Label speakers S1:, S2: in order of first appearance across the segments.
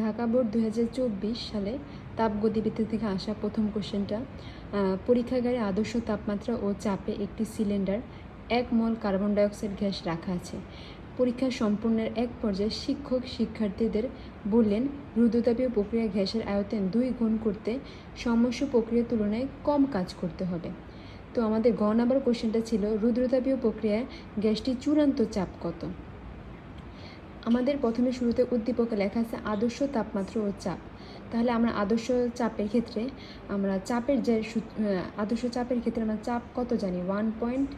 S1: Dhaka board দু হাজার চব্বিশ সালে তাপগতিবিদ্যা থেকে আসা প্রথম কোশ্চেনটা পরীক্ষাগারে আদর্শ তাপমাত্রা ও চাপে একটি সিলিন্ডার, এক মল কার্বন ডাইঅক্সাইড গ্যাস রাখা আছে। পরীক্ষা সম্পূর্ণের এক পর্যায়ে শিক্ষক শিক্ষার্থীদের বললেন, রুদ্রতাপীয় প্রক্রিয়া গ্যাসের আয়তন দুই গুণ করতে সমস্য প্রক্রিয়ার তুলনায় কম কাজ করতে হবে। তো আমাদের গ নাম্বার কোশ্চেনটা ছিল, রুদ্রতাপীয় প্রক্রিয়ায় গ্যাসটির চূড়ান্ত চাপ কত? আমাদের প্রথমে শুরুতে উদ্দীপকে লেখা আছে আদর্শ তাপমাত্রা ও চাপ। তাহলে আমরা আদর্শ চাপের ক্ষেত্রে আমরা চাপের যে আদর্শ চাপের ক্ষেত্রে আমরা চাপ কত জানি? One point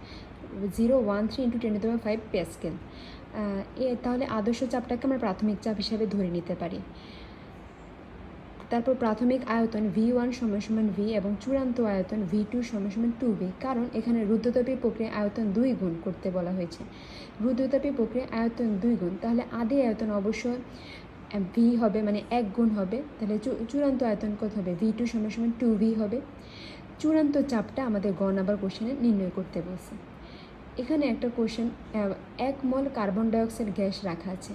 S1: zero one three into ten two five pascal এ তাহলে আদর্শ চাপটাকে আমরা প্রাথমিক চাপ হিসাবে ধরে নিতে পারি। তারপর প্রাথমিক আয়তন ভি ওয়ান সমান ভি এবং চূড়ান্ত আয়তন ভি টু সমান টু ভি কারণ এখানে রুদ্রতাপী প্রক্রিয়া আয়তন দুই গুণ করতে বলা হয়েছে। রুদ্রতাপী প্রক্রিয়া আয়তন দুই গুণ, তাহলে আদি আয়তন অবশ্যই ভি হবে মানে এক গুণ হবে, তাহলে চূড়ান্ত আয়তন কত হবে? ভি টু সমান টু ভি হবে। চূড়ান্ত চাপটা আমাদের গ নাম্বার কোশ্চেনে নির্ণয় করতে বলছে। এখানে একটা কোশ্চেন এক মল কার্বন ডাইঅক্সাইড গ্যাস রাখা আছে।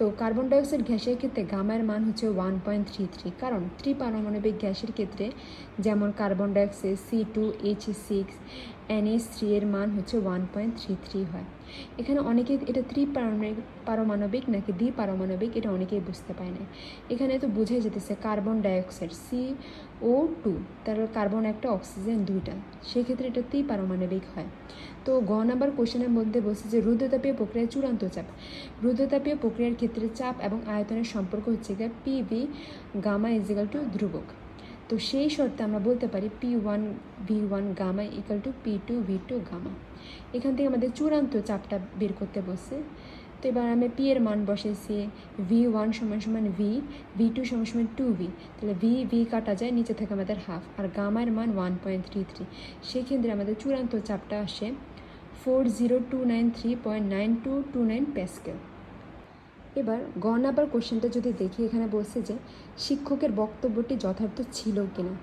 S1: তো কার্বন ডাইঅক্সাইড গ্যাসের ক্ষেত্রে গামার মান হচ্ছে ওয়ান পয়েন্ট থ্রি থ্রি কারণ ত্রিপারমাণবিক গ্যাসের ক্ষেত্রে যেমন carbon dioxide C two H six NS three এর মান হচ্ছে ওয়ান পয়েন্ট থ্রি থ্রি হয়। এখানে অনেকে এটা ত্রিপারমাণবিক, পারমাণবিক নাকি দ্বিপারমাণবিক এটা অনেকেই বুঝতে পারে না এখানে তো বুঝাই যেতেছে carbon dioxide C O two তার কার্বন একটা, অক্সিজেন দুইটা। সেক্ষেত্রে এটা ত্রিপারমাণবিক হয়। তো গ নাম্বার কোশ্চেনের মধ্যে বলছে যে রুদ্রতাপীয় প্রক্রিয়ার চূড়ান্ত চাপ। রুদ্রতাপীয় প্রক্রিয়ার ক্ষেত্রে চাপ এবং আয়তনের সম্পর্ক হচ্ছে গিয়ে P V gamma equal to ধ্রুবক। তো সেই শর্তে আমরা বলতে পারি P one V one gamma equal to P two V two gamma. এখান থেকে আমাদের চূড়ান্ত চাপটা বের করতে বসছে। তো এবার আমি পি এর মান বসেছি ভি ওয়ান সমান সমান ভি ভি টু সমান সমান টু ভি তাহলে ভি ভি কাটা যায়, নিচে থেকে আমাদের হাফ আর গামার মান ওয়ান পয়েন্ট থ্রি থ্রি সেক্ষেত্রে আমাদের চূড়ান্ত চাপটা আসে four zero two nine three point nine two two nine pascal এবার গ নাম্বার কোশ্চেনটা যদি দেখি, এখানে বলছে যে শিক্ষকের বক্তব্যটি যথার্থ ছিল কিনা?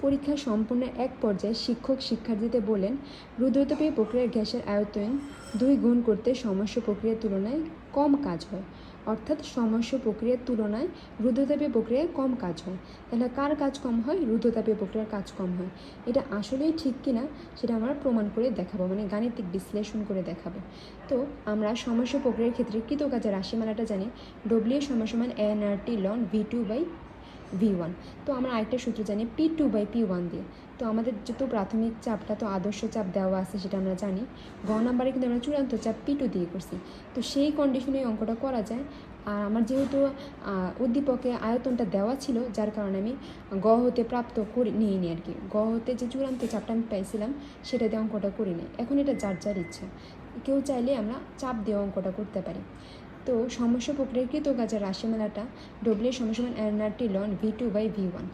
S1: পরীক্ষা সম্পূর্ণ এক পর্যায়ে শিক্ষক শিক্ষার্থীদের বলেন, রুদ্রতাপীয় প্রক্রিয়ার গ্যাসের আয়তন দুই গুণ করতে সমস্যা প্রক্রিয়ার তুলনায় কম কাজ হয়। অর্থাৎ সমস্য প্রক্রিয়ার তুলনায় রুদ্রতাপীয় প্রক্রিয়ায় কম কাজ হয়। তাহলে কার কাজ কম হয়? রুদ্রতাপীয় প্রক্রিয়ার কাজ কম হয়। এটা আসলেই ঠিক কিনা সেটা আমরা প্রমাণ করে দেখাবো মানে গাণিতিক বিশ্লেষণ করে দেখাবো। তো আমরা সমস্য প্রক্রিয়ার ক্ষেত্রে কৃত কাজের রাশিমালাটা জানি। ডব্লিউ সমান সমান N R T ln V two by V one তো আমরা আরেকটা সূত্র জানি P two by P one দিয়ে। তো আমাদের যেহেতু প্রাথমিক চাপটা, তো আদর্শ চাপ দেওয়া আছে সেটা আমরা জানি। গ নাম্বারে কিন্তু আমরা চূড়ান্ত চাপ পি টু দিয়ে করছি। তো সেই কন্ডিশনে অঙ্কটা করা যায়। আর আমার যেহেতু উদ্দীপকে আয়তনটা দেওয়া ছিল, যার কারণে আমি গ হতে প্রাপ্ত করি, নিইনি আর কি। গ হতে যে চূড়ান্ত চাপটা আমি পাইছিলাম, সেটা দিয়ে অঙ্কটা করিনি। এখন এটা যার যার ইচ্ছা। কেউ চাইলে আমরা চাপ দিয়ে অঙ্কটা করতে পারি। তো সমস্যা প্রক্রিয়াকৃত রাশি রাশিমালাটা W সমসমান NRT ln V two by V one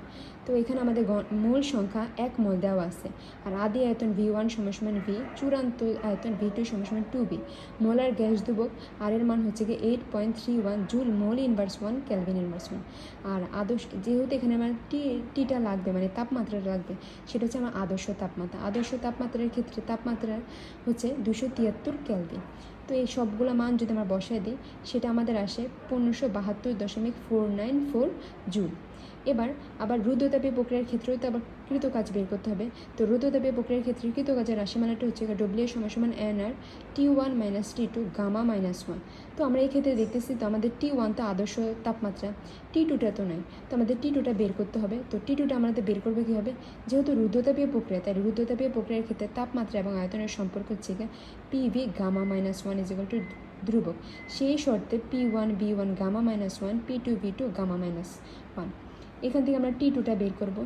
S1: তো এখানে আমাদের মূল সংখ্যা এক মল দেওয়া আছে। আর আদি আয়তন ভি ওয়ান সমসমান ভি চূড়ান্ত আয়তন ভি টু সমসমান টু ভি মোলার গ্যাস দুবক আর এর মান হচ্ছে গিয়ে eight point three one joule mole inverse one kelvin inverse one আর আদর্শ, যেহেতু এখানে আমার টি টিটা লাগবে মানে তাপমাত্রা লাগবে, সেটা হচ্ছে আমার আদর্শ তাপমাত্রা। আদর্শ তাপমাত্রার ক্ষেত্রে তাপমাত্রা হচ্ছে দুশো তিয়াত্তর ক্যালভিন তো এই সবগুলো মান যদি আমরা বসায় দিই, সেটা আমাদের আসে পনেরোশো বাহাত্তর দশমিক ফোর নাইন ফোর জুল। এবার আবার রুদ্রতাপীয় প্রক্রিয়ার ক্ষেত্রেও তো আবার কৃতকাজ বের করতে হবে। তো রুদ্রতাপীয় প্রক্রিয়ার ক্ষেত্রে কৃতকাজের রাশিমালাটা হচ্ছে ডব্লিউ সমান সমান N R T one minus T two gamma minus one তো আমরা এই ক্ষেত্রে দেখতেছি তো আমাদের টি ওয়ান তো আদর্শ তাপমাত্রা টি টুটা তো নয় তো আমাদের টি টুটা বের করতে হবে। তো টি টুটা আমাদের বের করবে কী হবে যেহেতু রুদ্রতাপীয় প্রক্রিয়া, তাই রুদ্রতাপীয় প্রক্রিয়ার ক্ষেত্রে তাপমাত্রা এবং আয়তনের সম্পর্ক হচ্ছে P V gamma minus one is to ধ্রুবক। সেই শর্তে P one V one gamma minus one P two V two gamma minus one এখান থেকে আমরা টি টুটা বের করব।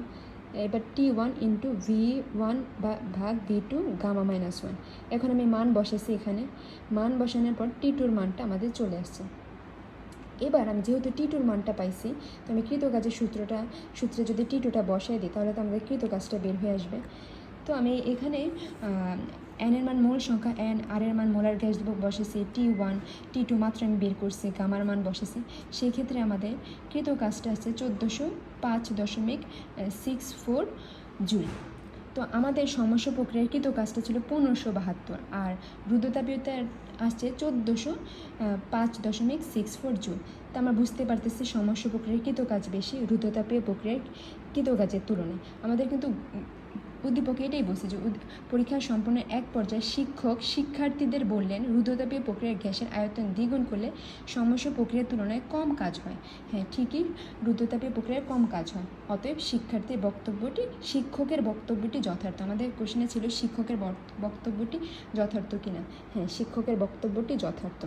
S1: এবার T one into V one বা ভাগ V two gamma minus one এখন আমি মান বসেছি এখানে। মান বসানোর পর টি টুর মানটা আমাদের চলে আসছে। এবার আমি যেহেতু টি টুর মানটা পাইছি, তো আমি কৃতকাজের সূত্রটা, সূত্রে যদি টি টুটা বসাই দিই, তাহলে তো আমাদের কৃতকাজটা বের হয়ে আসবে। তো আমি এখানে এন এর মান মূল সংখ্যা এন, আর এর মান মোলার গ্যাস দিব বসেছি টি ওয়ান, টি টু মাত্র আমি বের করছি, গামার মান বসেছি। সেই ক্ষেত্রে আমাদের কৃত কাজটা আছে চোদ্দোশো পাঁচ দশমিক সিক্স ফোর জুল। তো আমাদের সমস্যা প্রক্রিয়ার কৃত কাজটা ছিল পনেরোশো বাহাত্তর, আর রুদ্রতাপীয়তার আসছে চোদ্দোশো পাঁচ দশমিক সিক্স ফোর জুল। তা আমরা বুঝতে পারতেছি সমস্যা প্রক্রিয়ার কৃত কাজ বেশি রুদ্রতাপীয় প্রক্রিয়ার কৃত কাজের তুলনায়। আমাদের কিন্তু উদ্দীপকে এটাই বলছে যে উদ- পরীক্ষা সম্পন্নের এক পর্যায়ে শিক্ষক শিক্ষার্থীদের বললেন রুদ্রতাপীয় প্রক্রিয়ার গ্যাসের আয়তন দ্বিগুণ করলে সমস্যা প্রক্রিয়ার তুলনায় কম কাজ হয়। হ্যাঁ ঠিকই রুদ্রতাপীয় প্রক্রিয়ায় কম কাজ হয়। অতএব শিক্ষার্থীর বক্তব্যটি, শিক্ষকের বক্তব্যটি যথার্থ। আমাদের কোশ্চেনে ছিল শিক্ষকের বক্তব্যটি যথার্থ কিনা? হ্যাঁ শিক্ষকের বক্তব্যটি যথার্থ।